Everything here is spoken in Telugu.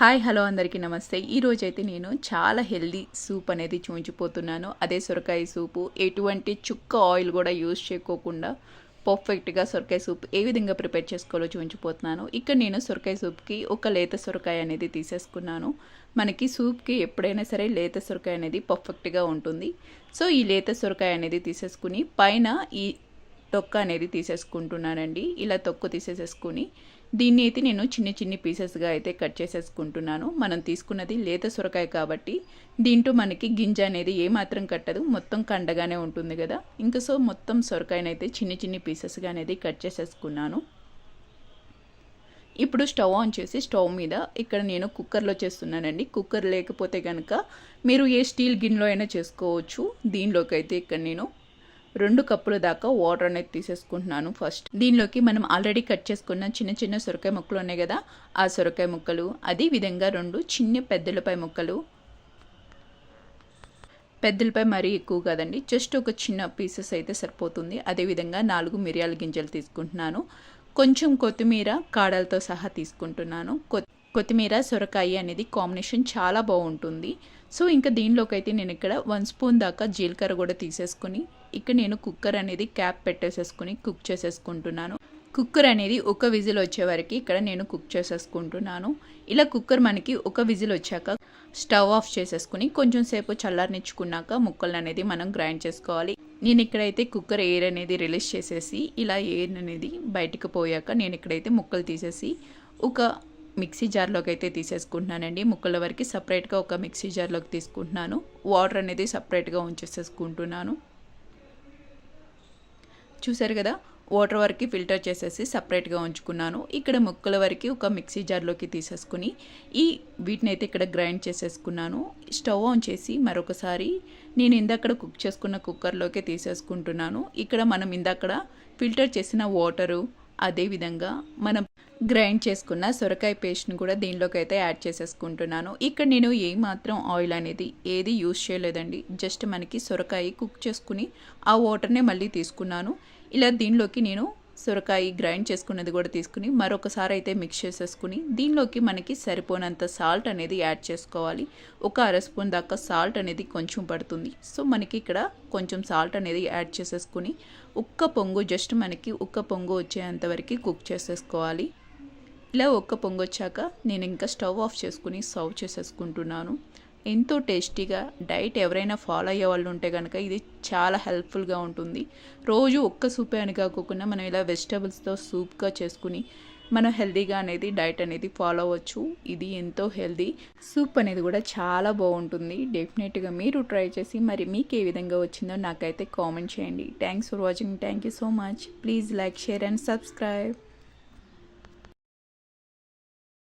హాయ్ హలో అందరికీ నమస్తే. ఈరోజు అయితే నేను చాలా హెల్దీ సూప్ అనేది చూపించిపోతున్నాను అదే సొరకాయ సూపు. ఎటువంటి చుక్క ఆయిల్ కూడా యూజ్ చేయకోకుండా పర్ఫెక్ట్గా సొరకాయ సూప్ ఏ విధంగా ప్రిపేర్ చేసుకోవాలో చూపించిపోతున్నాను ఇక్కడ నేను సొరకాయ సూప్కి ఒక లేత సొరకాయ అనేది తీసేసుకున్నాను. మనకి సూప్కి ఎప్పుడైనా సరే లేత సొరకాయ అనేది పర్ఫెక్ట్గా ఉంటుంది. సో ఈ లేత సొరకాయ అనేది తీసేసుకుని పైన ఈ తొక్క అనేది తీసేసుకుంటున్నానండి. ఇలా తొక్కు తీసేసేసుకుని దీన్ని అయితే నేను చిన్ని చిన్ని పీసెస్గా అయితే కట్ చేసేసుకుంటున్నాను. మనం తీసుకున్నది లేత సొరకాయ కాబట్టి దీంట్లో మనకి గింజ అనేది ఏమాత్రం కట్టదు. మొత్తం కండగానే ఉంటుంది కదా. ఇంకా సో మొత్తం సొరకాయనైతే చిన్ని చిన్ని పీసెస్గా అనేది కట్ చేసేసుకున్నాను. ఇప్పుడు స్టవ్ ఆన్ చేసి స్టవ్ మీద ఇక్కడ నేను కుక్కర్లో చేస్తున్నానండి. కుక్కర్ లేకపోతే కనుక మీరు ఏ స్టీల్ గిన్నెలో అయినా చేసుకోవచ్చు. దీనిలోకి అయితే ఇక్కడ నేను రెండు కప్పుల దాకా వాటర్ అనేది తీసేసుకుంటున్నాను ఫస్ట్. దీనిలోకి మనం ఆల్రెడీ కట్ చేసుకున్న చిన్న చిన్న సొరకాయ ముక్కలు ఉన్నాయి కదా ఆ సొరకాయ ముక్కలు అదే విధంగా రెండు చిన్న పెద్దలపై ముక్కలు. పెద్దలపై మరీ ఎక్కువ కాదండి జస్ట్ ఒక చిన్న పీసెస్ అయితే సరిపోతుంది. అదేవిధంగా నాలుగు మిరియాల గింజలు తీసుకుంటున్నాను. కొంచెం కొత్తిమీర కాడలతో సహా తీసుకుంటున్నాను. కొత్తిమీర సొరకాయ అనేది కాంబినేషన్ చాలా బాగుంటుంది. సో ఇంకా దీనిలోకి అయితే నేను ఇక్కడ వన్ స్పూన్ దాకా జీలకర్ర కూడా తీసేసుకుని ఇక్కడ నేను కుక్కర్ అనేది క్యాప్ పెట్టేసేసుకుని కుక్ చేసేసుకుంటున్నాను. కుక్కర్ అనేది ఒక విజిల్ వచ్చే వరకు ఇక్కడ నేను కుక్ చేసేసుకుంటున్నాను. ఇలా కుక్కర్ మనకి ఒక విజిల్ వచ్చాక స్టవ్ ఆఫ్ చేసేసుకుని కొంచెం సేపు చల్లారనిచ్చుకున్నాక ముక్కలు అనేది మనం గ్రైండ్ చేసుకోవాలి. నేను ఇక్కడైతే కుక్కర్ ఎయిర్ అనేది రిలీజ్ చేసేసి ఇలా ఎయిర్ అనేది బయటకు పోయాక నేను ఇక్కడైతే ముక్కలు తీసేసి ఒక మిక్సీ జార్లోకి అయితే తీసేసుకుంటున్నానండి. ముక్కల వరకు సపరేట్గా ఒక మిక్సీ జార్లోకి తీసుకుంటున్నాను. వాటర్ అనేది సపరేట్గా ఉంచేసేసుకుంటున్నాను. చూసారు కదా? వాటర్ వరకు ఫిల్టర్ చేసేసి సపరేట్గా ఉంచుకున్నాను. ఇక్కడ ముక్కల వరకు ఒక మిక్సీ జార్లోకి తీసేసుకుని ఈ వీటిని అయితే ఇక్కడ గ్రైండ్ చేసేసుకున్నాను. స్టవ్ ఆన్ చేసి మరొకసారి నేను ఇందక్కడ కుక్ చేసుకున్న కుక్కర్లోకి తీసేసుకుంటున్నాను. ఇక్కడ మనం ఇందక్కడ ఫిల్టర్ చేసిన వాటరు అదేవిధంగా మనం గ్రైండ్ చేసుకున్న సొరకాయ పేస్ట్ని కూడా దీనిలోకి అయితే యాడ్ చేసేసుకుంటున్నాను. ఇక్కడ నేను ఏమాత్రం ఆయిల్ అనేది ఏది యూజ్ చేయలేదండి. జస్ట్ మనకి సొరకాయ కుక్ చేసుకుని ఆ వాటర్నే మళ్ళీ తీసుకున్నాను. ఇలా దీనిలోకి నేను సొరకాయ గ్రైండ్ చేసుకున్నది కూడా తీసుకుని మరొకసారి అయితే మిక్స్ చేసేసుకుని దీనిలోకి మనకి సరిపోనంత సాల్ట్ అనేది యాడ్ చేసుకోవాలి. ఒక అర స్పూన్ దాకా సాల్ట్ అనేది కొంచెం పడుతుంది. సో మనకి ఇక్కడ కొంచెం సాల్ట్ అనేది యాడ్ చేసేసుకుని ఒక్క పొంగు జస్ట్ మనకి ఉక్క పొంగు వచ్చేంత వరకు కుక్ చేసేసుకోవాలి. ఇలా ఒక్క పొంగొచ్చాక నేను ఇంకా స్టవ్ ఆఫ్ చేసుకుని సర్వ్ చేసేసుకుంటున్నాను. ఎంతో టేస్టీగా డైట్ ఎవరైనా ఫాలో అయ్యే వాళ్ళు ఉంటే కనుక ఇది చాలా హెల్ప్ఫుల్గా ఉంటుంది. రోజు ఒక్క సూపే అని కాకుండా మనం ఇలా వెజిటబుల్స్తో సూప్గా చేసుకుని మనం హెల్దీగా అనేది డైట్ అనేది ఫాలో అవ్వచ్చు. ఇది ఎంతో హెల్దీ. సూప్ అనేది కూడా చాలా బాగుంటుంది. డెఫినెట్గా మీరు ట్రై చేసి మరి మీకు ఏ విధంగా వచ్చిందో నాకైతే కామెంట్ చేయండి. Thanks for watching. Thank you so much. Please like share and subscribe.